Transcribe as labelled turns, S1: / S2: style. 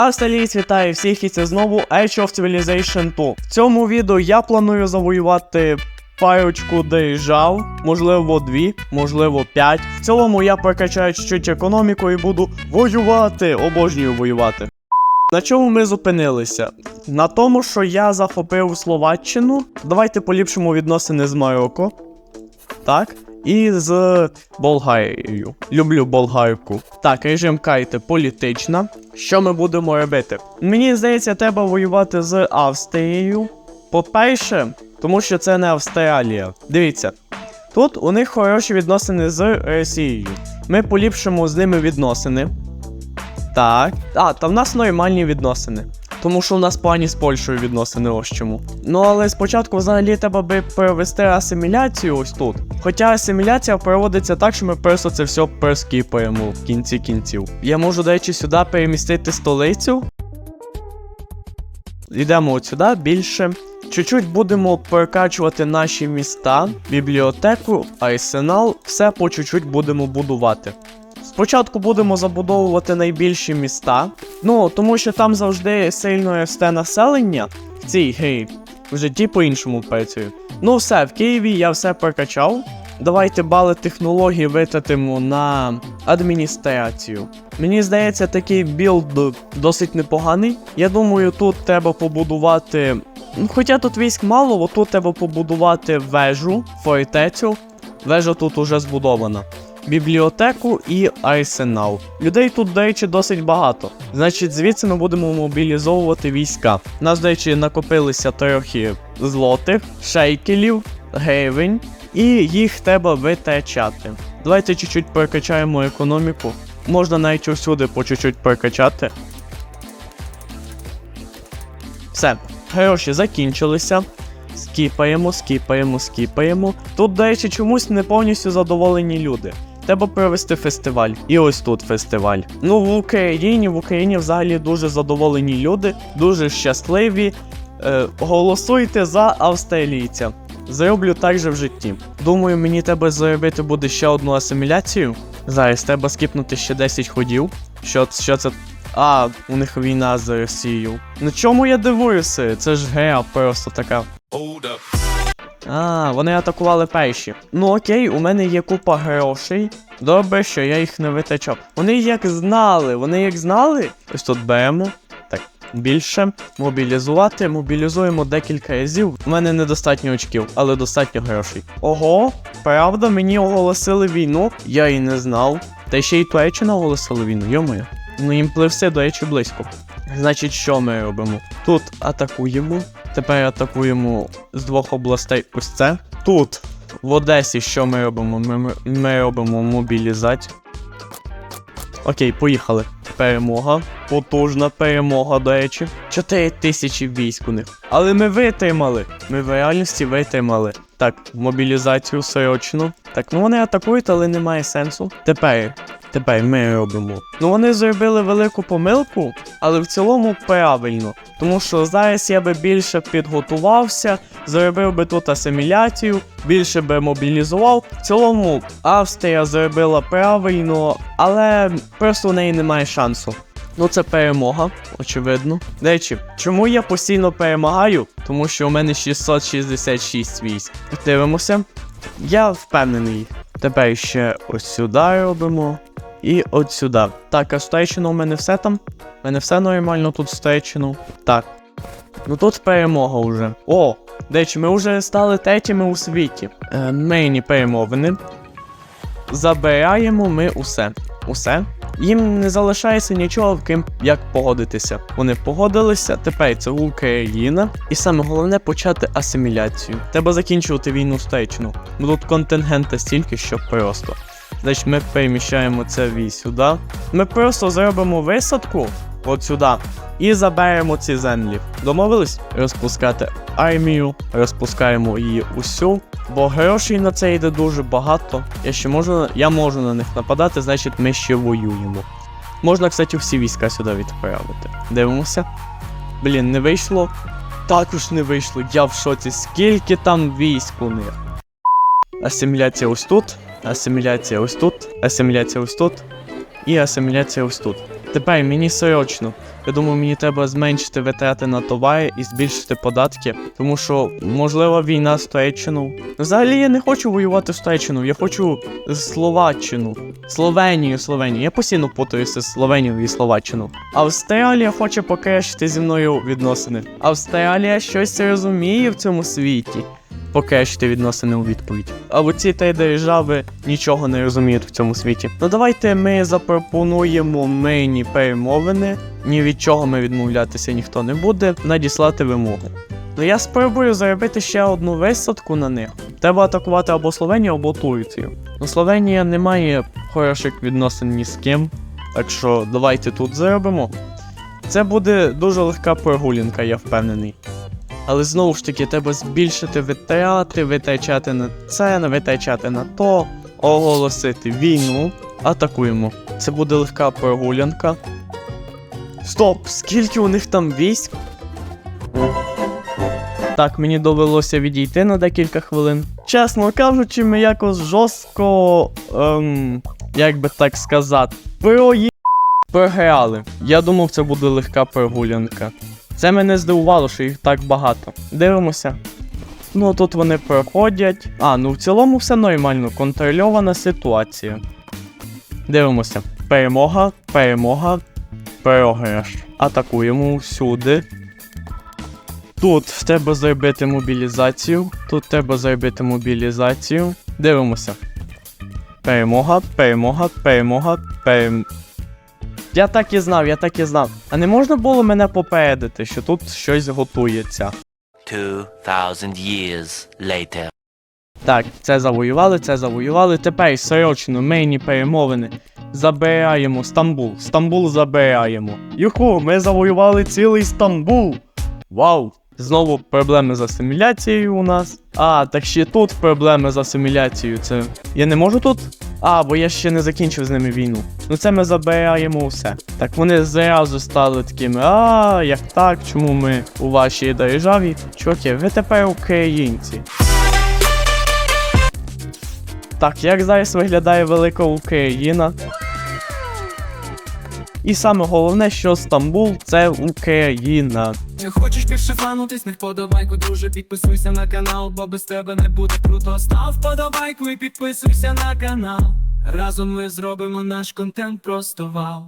S1: Австралієць вітає всіх і це знову Age of Civilization 2. В цьому відео я планую завоювати парочку держав, можливо дві, можливо п'ять. В цілому я прокачаю чуть економіку і буду воювати. Обожнюю воювати. На чому ми зупинилися? На тому, що я захопив Словаччину. Давайте поліпшимо відносини з Марокко. Так. І з Болгарією. Люблю болгарку. Так, режим карти політична. Що ми будемо робити? Мені здається, треба воювати з Австрією. По-перше, тому що це не Австралія. Дивіться, тут у них хороші відносини з Росією. Ми поліпшимо з ними відносини. Так. А, та в нас нормальні відносини. Тому що у нас погані з Польщею відносини ось чому. Ну але спочатку взагалі треба би провести асиміляцію ось тут. Хоча асиміляція проводиться так, що ми просто це все перескіпаємо в кінці кінців. Я можу, до речі, сюди перемістити столицю. Йдемо от сюди більше. Чуть-чуть будемо прокачувати наші міста, бібліотеку, арсенал, все по чуть-чуть будемо будувати. Спочатку будемо забудовувати найбільші міста. Ну, тому що там завжди сильно росте населення в цій грі. В житті по-іншому працює. Ну все, в Києві я все прокачав. Давайте бали технології витратимо на адміністрацію. Мені здається, такий білд досить непоганий. Я думаю, тут треба побудувати. Ну, хоча тут військ мало, отут треба побудувати вежу, фортецю. Вежа тут уже збудована бібліотеку і арсенал. Людей тут, до речі, досить багато. Значить, звідси ми будемо мобілізовувати війська. У нас, до речі, накопилися трохи злотих, шейкелів, гривень, і їх треба витрачати. Давайте чуть-чуть прокачаємо економіку. Можна навіть усюди по чуть-чуть прокачати. Все, гроші закінчилися. Скіпаємо, скіпаємо, скіпаємо. Тут, до речі, чомусь не повністю задоволені люди. Треба провести фестиваль. І ось тут фестиваль. Ну, в Україні, в Україні взагалі дуже задоволені люди, дуже щасливі. Е, голосуйте за австралійця. Зроблю так же в житті. Думаю, мені треба зробити буде ще одну асиміляцію. Зараз треба скіпнути ще 10 ходів. Що, що це? А, у них війна з Росією. На чому я дивуюся? Це ж гра просто така. А, вони атакували перші. Ну окей, у мене є купа грошей. Добре, що я їх не витрачав. Вони як знали, вони як знали. Ось тут беремо. Так, більше. Мобілізувати. Мобілізуємо декілька разів. У мене недостатньо очків, але достатньо грошей. Ого, правда, мені оголосили війну. Я і не знав. Та ще й Туреччина оголосила війну, йомою. Ну їм пливси, до речі, близько. Значить, що ми робимо? Тут атакуємо. Тепер атакуємо з двох областей ось це. Тут, в Одесі, що ми робимо? Ми, ми, робимо мобілізацію. Окей, поїхали. Перемога. Потужна перемога, до речі. 4 тисячі військ у них. Але ми витримали. Ми в реальності витримали. Так, мобілізацію срочно. Так, ну вони атакують, але немає сенсу. Тепер. Тепер ми робимо. Ну вони зробили велику помилку, але в цілому правильно. Тому що зараз я би більше підготувався, зробив би тут асиміляцію, більше би мобілізував. В цілому Австрія зробила правильно, але просто у неї немає шансу. Ну, це перемога, очевидно. До речі, чому я постійно перемагаю? Тому що у мене 666 військ. Дивимося. Я впевнений. Тепер ще ось сюди робимо. І от сюди. Так, а стрейчено у мене все там? У мене все нормально тут стрейчено. Так. Ну тут перемога вже. О! До речі, ми вже стали третіми у світі. Е, мейні перемовини. Забираємо ми усе. Усе. Їм не залишається нічого, крім як погодитися. Вони погодилися, тепер це Україна. І саме головне почати асиміляцію. Треба закінчувати війну Туреччиною. Тут контингента стільки, що просто. Значить, ми переміщаємо це вій сюди. Ми просто зробимо висадку от сюди і заберемо ці землі. Домовились розпускати армію, розпускаємо її усю, бо грошей на це йде дуже багато. Я ще можу, я можу на них нападати, значить ми ще воюємо. Можна, кстати, всі війська сюди відправити. Дивимося. Блін, не вийшло. Також не вийшло. Я в шоці. Скільки там військ у них? Асиміляція ось тут, асиміляція ось тут, асиміляція ось тут і асиміляція ось тут. Тепер мені срочно Я думаю, мені треба зменшити витрати на товари і збільшити податки, тому що можливо війна з Туреччиною. Взагалі я не хочу воювати з Туреччиною, я хочу Словаччину. Словенію, Словенію. Я постійно путаюся з Словенією і Словаччиною. Австралія хоче покращити зі мною відносини. Австралія щось розуміє в цьому світі. Покращити відносини у відповідь. А оці три держави нічого не розуміють в цьому світі. Ну давайте ми запропонуємо мирні перемовини. Ні від чого ми відмовлятися ніхто не буде. Надіслати вимогу. Ну я спробую заробити ще одну висадку на них. Треба атакувати або Словенію, або Турцію. Ну Словенія не має хороших відносин ні з ким. Так що давайте тут заробимо. Це буде дуже легка прогулянка, я впевнений. Але знову ж таки, треба збільшити витрати, витрачати на це, витрачати на то, оголосити війну, атакуємо. Це буде легка прогулянка. Стоп! Скільки у них там військ? Так, мені довелося відійти на декілька хвилин. Чесно кажучи, ми якось жорстко. Ем, як би так сказати, прої... програли. Я думав, це буде легка прогулянка. Це мене здивувало, що їх так багато. Дивимося. Ну тут вони проходять. А, ну в цілому все нормально, контрольована ситуація. Дивимося. Перемога, перемога, програш. Атакуємо всюди. Тут треба зробити мобілізацію. Тут треба зробити мобілізацію. Дивимося. Перемога, перемога, перемога, перем... Я так і знав, я так і знав. А не можна було мене попередити, що тут щось готується.
S2: 2,000 years later.
S1: Так, це завоювали, це завоювали. Тепер срочно мейні перемовини. Забираємо Стамбул. Стамбул забираємо. Юху, ми завоювали цілий Стамбул. Вау! Знову проблеми з асиміляцією у нас. А, так ще тут проблеми з асиміляцією. Це. Я не можу тут? А, бо я ще не закінчив з ними війну. Ну це ми забираємо все. Так вони зразу стали такими. А, як так? Чому ми у вашій державі? Чуваки, ви тепер українці. Так, як зараз виглядає велика Україна? І саме головне, що Стамбул це Україна.
S3: Хочеш більше фанутись, не вподобайку, друже, підписуйся на канал, бо без тебе не буде круто. Став вподобайку і підписуйся на канал. Разом ми зробимо наш контент просто вау.